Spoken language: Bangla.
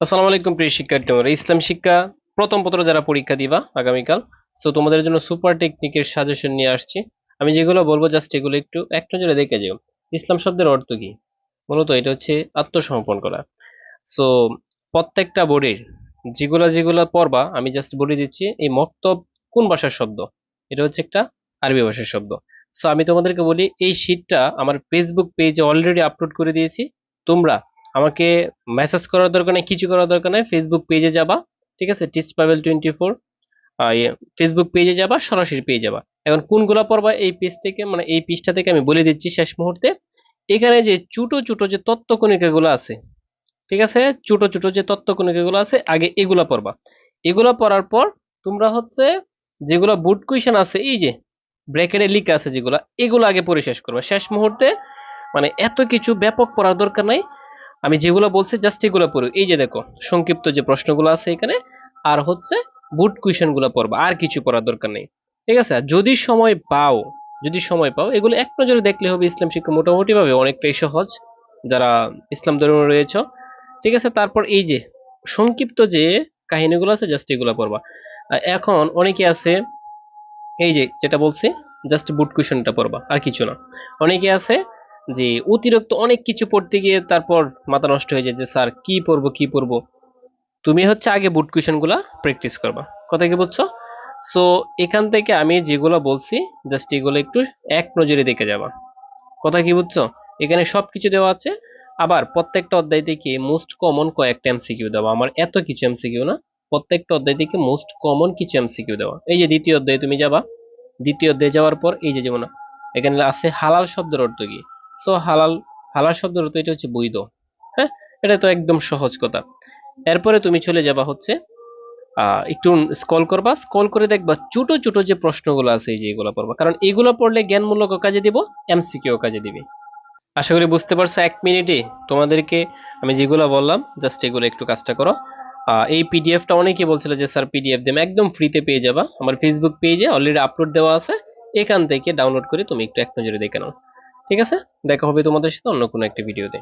আসসালামু আলাইকুম প্রিয় শিক্ষার্থী তোমরা ইসলাম শিক্ষা প্রথম পত্র যারা পরীক্ষা দিবা আগামীকাল সো তোমাদের জন্য সুপার টেকনিকের সাজেশন নিয়ে আসছি। আমি যেগুলো বলব জাস্ট এগুলো একটু, এক নজরে দেখে যাও। ইসলাম শব্দের অর্থ কি? মূলত এটা হচ্ছে আত্মসমর্পণ করা। সো প্রত্যেকটা বোর্ডের যেগুলা যেগুলা পড়বা, আমি জাস্ট বলে দিচ্ছি, এই মক্তব কোন ভাষার শব্দ? এটা হচ্ছে একটা আরবি ভাষার শব্দ। সো আমি তোমাদেরকে বলি, এই শীটটা আমার ফেসবুক পেজে অলরেডি আপলোড করে দিয়েছি, তোমরা আমাকে মেসেজ করার দরকার নেই, কিছু করার দরকার নেই ফেসবুক পেজে যাবা, ঠিক আছে? Teach Pabel twenty four Facebook পেজে যাবা, সরাসরি পেয়ে যাবা। এখন কোনগুলো পড়বা এই পেজ থেকে মানে এই পেজটা থেকে আমি বলে দিচ্ছি শেষ মুহূর্তে। এখানে যে ছোটো ছোটো যে তত্ত্ব কণিকাগুলো আছে, ঠিক আছে? ছোট ছোট যে তত্ত্ব কণিকাগুলো আছে, আগে এগুলা পড়বা। এগুলা পড়ার পর তোমরা হচ্ছে যেগুলো বুট কুইশন আছে, এই যে ব্র্যাকেটে লিখা আছে যেগুলা, এগুলো আগে পড়ে শেষ করবা। শেষ মুহূর্তে মানে এত কিছু ব্যাপক পড়ার দরকার নাই। আমি যেগুলো বলছি জাস্ট এগুলো পড়ো এই যে দেখো, সংক্ষিপ্ত যে প্রশ্নগুলো আছে এখানে, আর হচ্ছে বুট কুইশনগুলো পড়বা, আর কিছু পড়ার দরকার নেই। ঠিক আছে? যদি সময় পাও, যদি সময় পাও, এগুলো এক নজরে দেখলে হবে ইসলাম শিক্ষা মোটামুটি ভাবে অনেকটাই সহজ, যারা ইসলাম ধর্ম রয়েছে। ঠিক আছে? তারপর এই যে সংক্ষিপ্ত যে কাহিনীগুলো আছে জাস্ট এগুলো পড়বা। এখন অনেকে আছে, এই যে যেটা বলছি জাস্ট বুট কুশনটা পড়বা, আর কিছু না। অনেকে আছে যে অতিরিক্ত অনেক কিছু পড়তে গিয়ে তারপর মাথা নষ্ট হয়ে যায় যে, স্যার, কি পড়ব কি পড়ব? তুমি হচ্ছে আগে বুট কুশনগুলা প্র্যাকটিস করবা। কথা কি বুঝছ? সো এখান থেকে আমি যেগুলো বলছি জাস্ট এগুলো একটু এক নজরে দেখে যাবা। কথা কি বুঝছ? এখানে সবকিছু দেওয়া আছে। আবার প্রত্যেকটা অধ্যায় থেকে মোস্ট কমন কয়েকটা এমসিকিউ দেওয়া। আমার এত কিছু এমসিকিউ না। প্রত্যেকটা অধ্যায় থেকে মোস্ট কমন কিছু এমসিকিউ দেওয়া। এই যে দ্বিতীয় অধ্যায়ে তুমি যাবা। দ্বিতীয় অধ্যায়ে যাওয়ার পর এই যে যেমন এখানে আছে হালাল শব্দের অর্থ কি? সো হালাল হালাল শব্দের অর্থ এটা হচ্ছে বৈধ। হ্যাঁ? এটা তো একদম সহজ কথা। এরপরে তুমি চলে যাবা হচ্ছে একটু স্কল করবা। স্কল করে দেখবা ছোট ছোট যে প্রশ্নগুলো আছে, এই যে এগুলো পড়বা। কারণ এগুলো পড়লে জ্ঞানমূলক কাজে দিব এমসিকিউ কাজে দিবে। আশা করি বুঝতে পারছ, এক মিনিটে তোমাদেরকে আমি যেগুলো বললাম জাস্ট এগুলো একটু কাজটা করো। এই পিডিএফটা অনেকে বলছিল যে, স্যার পিডিএফ দেবে একদম ফ্রিতে পেয়ে যাবা। আমার ফেসবুক পেজে অলরেডি আপলোড দেওয়া আছে। এখান থেকে ডাউনলোড করে তুমি একটু এক নজরে দেখে নাও। ঠিক আছে? দেখা হবে তোমাদের সাথে অন্য কোনো একটা ভিডিওতে